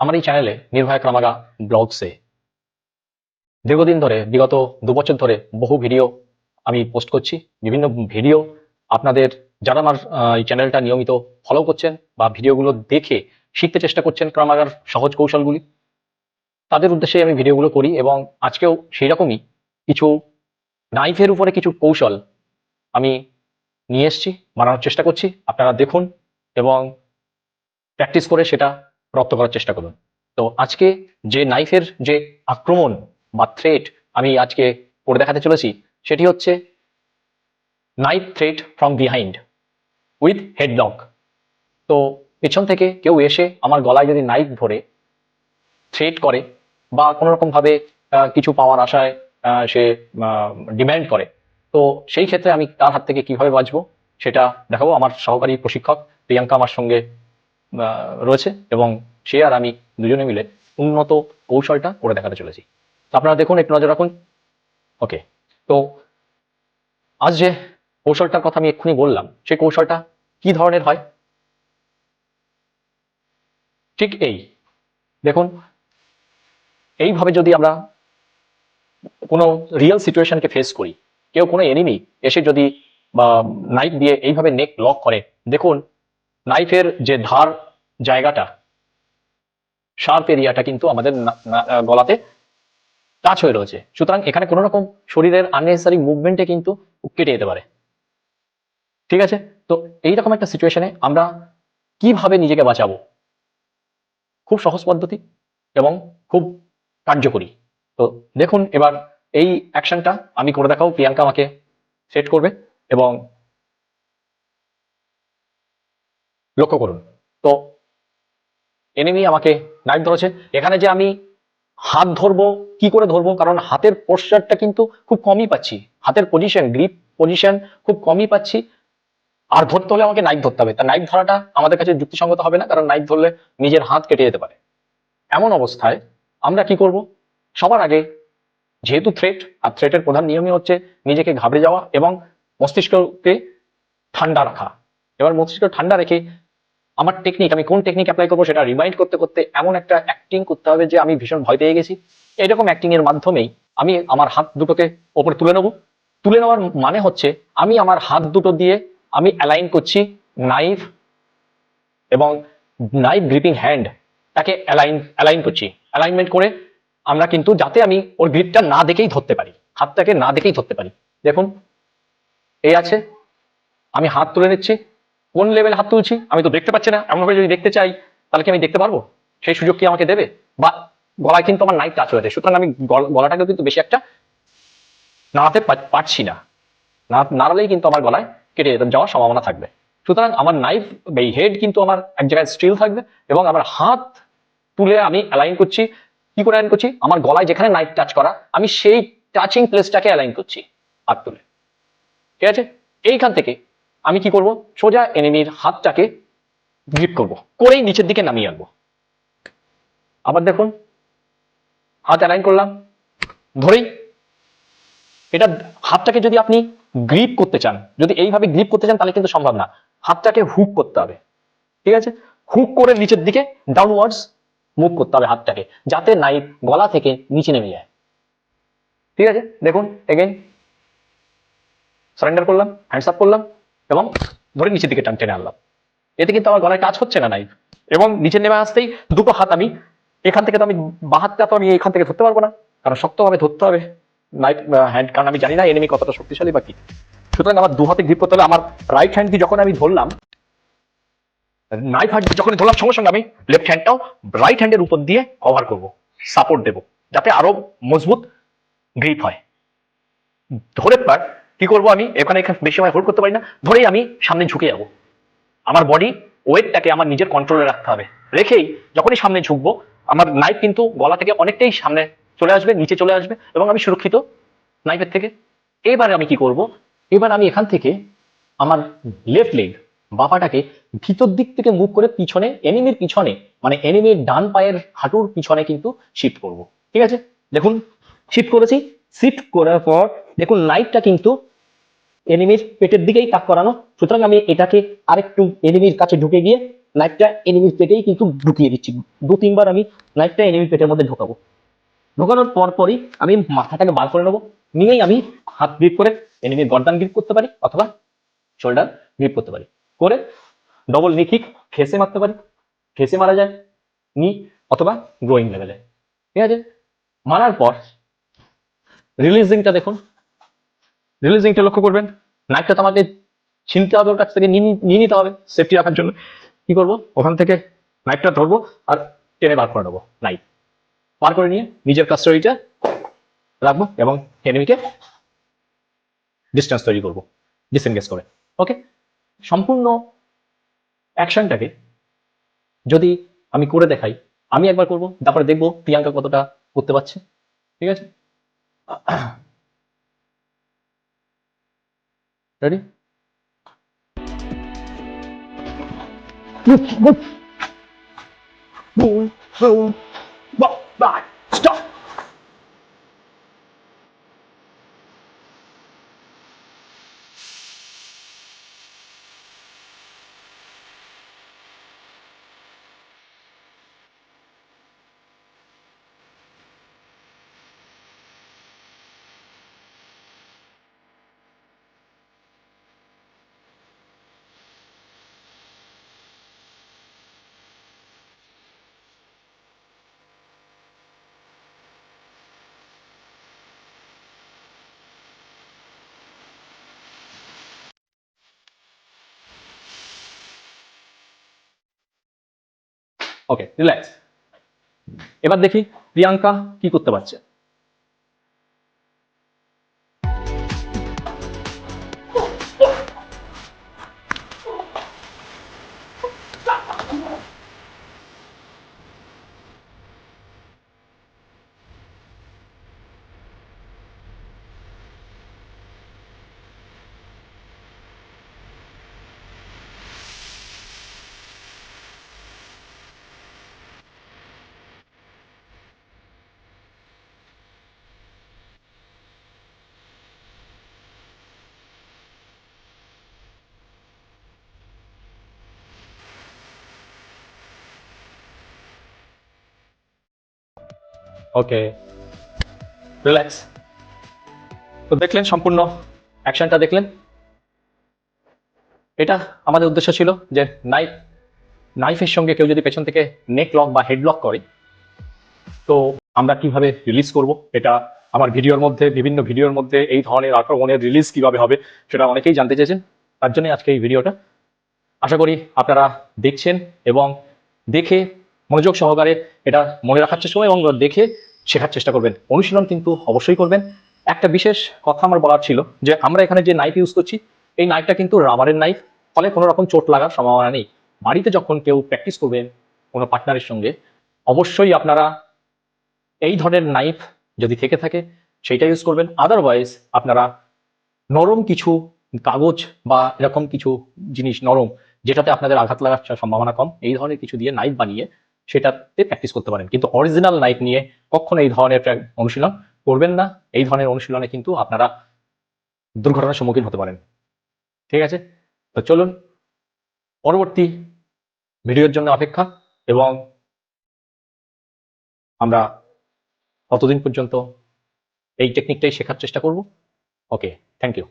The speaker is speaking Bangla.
আমার এই চ্যানেলে নির্ভয়া ক্রামাগা ব্লগসে দীর্ঘদিন ধরে, বিগত দু বছর ধরে বহু ভিডিও আমি পোস্ট করছি। বিভিন্ন ভিডিও আপনাদের যারা আমার এই চ্যানেলটা নিয়মিত ফলো করছেন বা ভিডিওগুলো দেখে শিখতে চেষ্টা করছেন ক্রামাগার সহজ কৌশলগুলি, তাদের উদ্দেশ্যে আমি ভিডিওগুলো করি এবং আজকেও সেই রকমই কিছু নাইফের উপরে কিছু কৌশল আমি নিয়ে এসেছি, বানানোর চেষ্টা করছি। আপনারা দেখুন এবং প্র্যাকটিস করে সেটা রপ্ত করার চেষ্টা করুন। তো আজকে যে নাইফের যে আক্রমণ বা থ্রেট আমি আজকে করে দেখাতে চলেছি, সেটি হচ্ছে knife threat from behind with headlock তো পেছন থেকে কেউ এসে আমার গলায় যদি নাইফ ধরে থ্রেট করে বা কোনো রকমভাবে কিছু পাওয়ার আশায় সে ডিম্যান্ড করে, তো সেই ক্ষেত্রে আমি তার হাত থেকে কীভাবে বাঁচবো সেটা দেখাবো আমার সহকারী প্রশিক্ষক প্রিয়াঙ্কা আমার সঙ্গে রয়েছে এবং সে আর আমি দুজনে মিলে উন্নত কৌশলটা করে দেখাতে চলেছি। আপনারা দেখুন, একটু নজর রাখুন। ওকে, তো আজ যে কৌশলটার কথা আমি এক্ষুনি বললাম সেই কৌশলটা কি ধরনের হয়? ঠিক এই, দেখুন, এইভাবে যদি আমরা কোনো রিয়েল সিচুয়েশনকে ফেস করি, কেউ কোনো এনিমি এসে যদি, বা নাইফ দিয়ে এইভাবে নেক লক করে, দেখুন নাইফের যে ধার জায়গাটা শার্প এরিয়াটা কিন্তু আমাদের গলাতে টাচ হয়ে রয়েছে। সুতরাং এখানে কোনো রকম শরীরের আননেসেসারি মুভমেন্টে কিন্তু কেটে যেতে পারে। ঠিক আছে? তো এইরকম একটা সিচুয়েশনে আমরা কীভাবে নিজেকে বাঁচাবো? খুব সহজ পদ্ধতি এবং খুব কার্যকরী। তো দেখুন, এবার এই অ্যাকশনটা আমি করে দেখাও। প্রিয়াঙ্কা আমাকে সেট করবে এবং লক্ষ্য করুন। তো এনিমি আমাকে নাইফ ধরেছে। এখানে যে আমি হাত ধরবো, কি করে ধরবো? কারণ হাতের পোস্টারটা কিন্তু খুব কমই পাচ্ছি। হাতের পজিশন গ্রিপ পজিশন খুব কমই পাচ্ছি। আর ধরতে হলে আমাকে নাইফ ধরতে হবে। তা নাইফ ধরাটা আমাদের কাছে যুক্তিসঙ্গত হবে না, কারণ নাইফ ধরলে নিজের হাত কেটে যেতে পারে। এমন অবস্থায় আমরা কি করব? সবার আগে যেহেতু থ্রেট আর থ্রেটের প্রধান নিয়মই হচ্ছে নিজেকে ঘাবড়ে যাওয়া এবং মস্তিষ্ককে ঠান্ডা রাখা। এবার মস্তিষ্ক ঠান্ডা রেখে আমার টেকনিক আমি কোন টেকনিক অ্যাপ্লাই করব সেটা রিমাইন্ড করতে করতে এমন একটা অ্যাক্টিং করতে হবে যে আমি ভীষণ ভয় পেয়ে গেছি। এরকম অ্যাক্টিং এর মাধ্যমেই আমি আমার হাত দুটোকে ওপরে তুলে নেব। তুলে নেওয়ার মানে হচ্ছে আমি আমার হাত দুটো দিয়ে আমি অ্যালাইন করছি নাইফ এবং নাইফ গ্রিপিং হ্যান্ড তাকে অ্যালাইন অ্যালাইন করছি। অ্যালাইনমেন্ট করে আমরা কিন্তু যাতে আমি ওর গ্রিপটা না দেখেই ধরতে পারি, হাতটাকে না দেখেই ধরতে পারি। দেখুন, এই আছে, আমি হাত তুলে নিচ্ছি কোন লেভেলে হাত তুলছি? আমি তো দেখতে পাচ্ছি না। এমনভাবে যদি দেখতে চাই, তাহলে কি আমি দেখতে পারব? সেই সুযোগ কি আমাকে দেবে? বা গলায় কিন্তু আমার নাইফ টাচ হয়েছে সুতরাং আমি গলাটাকে কিন্তু বেশি একটা নাড়াতে পারছি না- নাড়ালেই কিন্তু আমার গলায় কেটে যেতে যাওয়ার সম্ভাবনা থাকবে। সুতরাং আমার নাইফ এই হেড কিন্তু আমার এক জায়গায় স্টিল থাকবে এবং আমার হাত তুলে আমি অ্যালাইন করছি। কি করে অ্যালাইন করছি? আমার গলায় যেখানে নাইফ টাচ করা, আমি সেই টাচিং প্লেসটাকে অ্যালাইন করছি হাত তুলে। ঠিক আছে? এইখান থেকে আমি কি করব? সোজা এনিমির হাতটাকে গ্রিপ করব। করেই নিচের দিকে নামিয়ে আনব। আবার দেখুন, হাত অ্যালাইন করলাম। ধরেই এটা হাতটাকে যদি আপনি গ্রিপ করতে চান, যদি এইভাবে গ্রিপ করতে চান, তাহলে কিন্তু সম্ভব না। হাতটাকে হুক করতে হবে। ঠিক আছে? হুক করে নিচের দিকে ডাউনওয়ার্ডস মুভ করতে হবে হাতটাকে, যাতে নাইফ গলা থেকে নিচে নেমে যায়। ঠিক আছে? দেখুন এগেইন সারেন্ডার করলাম হ্যান্ডস আপ করলাম। এবং ধরে নিচের দিকে টান টেনে আনলাম। এতে কিন্তু আমার গলায় টাচ হচ্ছে না নাইফ এবং নিচে নেমে আসতেই দুটো হাত আমি, এখান থেকে তো আমি বা তো আমি এখান থেকে ধরতে পারব না। কারণ শক্তভাবে ধরতে হবে। নাইফ হ্যান্ড কারণ আমি জানি না এনিমি কতটা শক্তিশালী বা কি। সুতরাং আমার দু হাতে গ্রিপ করতে হলে আমার রাইট হ্যান্ড দিয়ে যখন আমি ধরলাম নাইফ হ্যান্ড যখন ধরলাম, সঙ্গে সঙ্গে আমি লেফট হ্যান্ডটাও রাইট হ্যান্ডের উপর দিয়ে কভার করব সাপোর্ট দেব, যাতে আরও মজবুত গ্রিপ হয়। ধরে পার কি করব আমি? এখানে বেশি সময় হোল্ড করতে পারি না। ধরেই আমি সামনে ঝুঁকে যাব। আমার বডি ওয়েটটাকে আমার নিজের কন্ট্রোলে রাখতে হবে। রেখেই যখনই সামনে ঝুঁকবো, আমার নাইফ কিন্তু গলা থেকে অনেকটাই সামনে চলে আসবে, নিচে চলে আসবে এবং আমি সুরক্ষিত নাইফের থেকে। এবার আমি কি করব? এবার আমি এখান থেকে আমার লেফট লেগ বাপাটাকে ভিতর দিক থেকে মুভ করে পিছনে এনিমির পিছনে মানে এনিমির ডান পায়ের হাঁটুর পিছনে কিন্তু শিফট করব। ঠিক আছে? দেখুন শিফট করেছি। শিফট করার পর দেখুন নাইফটা কিন্তু এনিমির পেটের দিকেই তাক করানো। সুতরাং আমি এটাকে আরেকটু এনিমির কাছে ঢুকে গিয়ে নাইফটা এনিমির পেটেই কিন্তু ঢুকিয়ে দিচ্ছি। দু, তিনবার আমি নাইফটা এনিমির পেটের মধ্যে ঢোকাবো। ঢোকানোর পর পরই আমি মাথাটাকে বার করে নেব। নিয়েই আমি হাত গ্রিপ করে এনিমির গর্দান গ্রিপ করতে পারি অথবা শোল্ডার গ্রিপ করতে পারি। করে ডবল নি কিক ফেসে মারতে পারি। ফেসে মারা যায় নি অথবা গ্রোয়িং লেভেলে ঠিক আছে? মারার পর রিলিজিংটা দেখুন। রিলিজিংটা লক্ষ্য করবেন। নাইফটা তো আমাকে ছিনতে হবে কাছ থেকে নিয়ে নিতে হবে সেফটি রাখার জন্য। কি করব? ওখান থেকে নাইফটা ধরবো আর টেনে বার করে নেব। নাইফ বার করে নিয়ে নিজের কাস্টডিটা রাখব এবং এনিমিকে ডিস্টেন্স তৈরি করব ডিসেনগেজ করে। ওকে সম্পূর্ণ অ্যাকশনটাকে যদি আমি করে দেখাই, আমি একবার করব, তারপরে দেখব প্রিয়াঙ্কা কতটা করতে পারছে। ঠিক আছে? ready boom boom boom boom bye okay relax এবার দেখি প্রিয়াঙ্কা কি করতে পারছে। ওকে রিল্যাক্স তো দেখলেন সম্পূর্ণ অ্যাকশনটা দেখলেন? এটা আমাদের উদ্দেশ্য ছিল যে নাইফ নাইফের সঙ্গে কেউ যদি পেছন থেকে নেক লক বা হেড লক করে, তো আমরা কীভাবে রিলিজ করব? এটা আমার ভিডিওর মধ্যে, বিভিন্ন ভিডিওর মধ্যে এই ধরনের আক্রমণের রিলিজ কীভাবে হবে সেটা অনেকেই জানতে চেয়েছেন। তার জন্য আজকে এই ভিডিওটা আশা করি আপনারা দেখছেন এবং দেখে মনোযোগ সহকারে এটা মনে রাখার চেষ্টা করবেন এবং দেখে শেখার চেষ্টা করবেন। অনুশীলন কিন্তু অবশ্যই করবেন। একটা বিশেষ কথা আমার বলার ছিল যে, আমরা এখানে যে নাইফ ইউজ করছি, এই নাইফটা কিন্তু রাবারের নাইফ ফলে কোনো রকম চোট লাগার সম্ভাবনা নেই। বাড়িতে যখন কেউ প্র্যাকটিস করবেন কোনো পার্টনারের সঙ্গে, অবশ্যই আপনারা এই ধরনের নাইফ যদি থেকে থাকে, সেইটা ইউজ করবেন। আদারওয়াইজ আপনারা নরম কিছু কাগজ বা এরকম কিছু জিনিস নরম, যেটাতে আপনাদের আঘাত লাগার সম্ভাবনা কম, এই ধরনের কিছু দিয়ে নাইফ বানিয়ে সেটাতে প্র্যাকটিস করতে পারেন। কিন্তু অরিজিনাল নাইট নিয়ে কখনো এই ধরনের অনুশীলন করবেন না। এই ধরনের অনুশীলনে কিন্তু আপনারা দুর্ঘটনার সম্মুখীন হতে পারেন। ঠিক আছে? তো চলুন, পরবর্তী ভিডিওর জন্য অপেক্ষা এবং আমরা ততদিন পর্যন্ত এই টেকনিকটাই শেখার চেষ্টা করব। Okay thank you